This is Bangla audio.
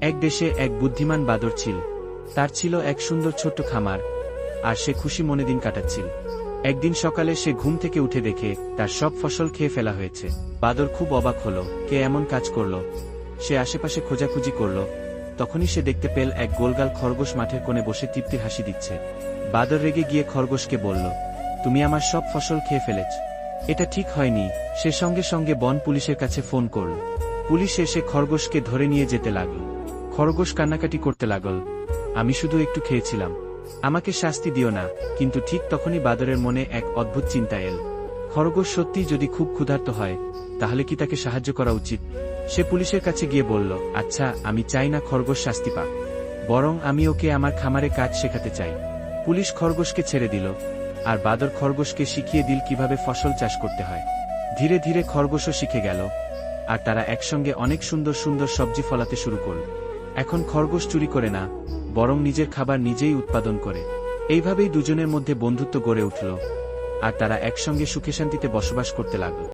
এক দেশে এক বুদ্ধিমান বাদর ছিল। তার ছিল এক সুন্দর ছোট্ট খামার, আর সে খুশি মনে দিন কাটাচ্ছিল। একদিন সকালে সে ঘুম থেকে উঠে দেখে তার সব ফসল খেয়ে ফেলা হয়েছে। বাদর খুব অবাক হলো, কে এমন কাজ করল? সে আশেপাশে খোঁজাখুঁজি করল। তখনই সে দেখতে পেল এক গোলগাল খরগোশ মাঠের কোণে বসে তৃপ্তির হাসি দিচ্ছে। বাদর রেগে গিয়ে খরগোশকে বলল, তুমি আমার সব ফসল খেয়ে ফেলেছ। এটা ঠিক হয়নি। সে সঙ্গে সঙ্গে বন পুলিশের কাছে ফোন করল। পুলিশ এসে খরগোশকে ধরে নিয়ে যেতে লাগল। খরগোশ কান্নাকাটি করতে লাগল। আমি শুধু একটু খেয়েছিলাম। আমাকে শাস্তি দিও না, কিন্তু ঠিক তখনই বাদরের মনে এক অদ্ভুত চিন্তা এল। খরগোশ সত্যি যদি খুব ক্ষুধার্ত হয়, তাহলে কি তাকে সাহায্য করা উচিত? সে পুলিশের কাছে গিয়ে বলল আচ্ছা আমি চাই না খরগোশ শাস্তি পাক। বরং আমি ওকে আমার খামারে কাজ শেখাতে চাই। পুলিশ খরগোশকে ছেড়ে দিল, আর বাদর খরগোশকে শিখিয়ে দিল কীভাবে ফসল চাষ করতে হয়। ধীরে ধীরে খরগোশও শিখে গেল, আর তারা একসঙ্গে অনেক সুন্দর সুন্দর সবজি ফলাতে শুরু করল। এখন খরগোশ চুরি করে না, বরং নিজের খাবার নিজেই উৎপাদন করে। এইভাবেই দুজনের মধ্যে বন্ধুত্ব গড়ে উঠল, আর তারা একসঙ্গে সুখে শান্তিতে বসবাস করতে লাগল।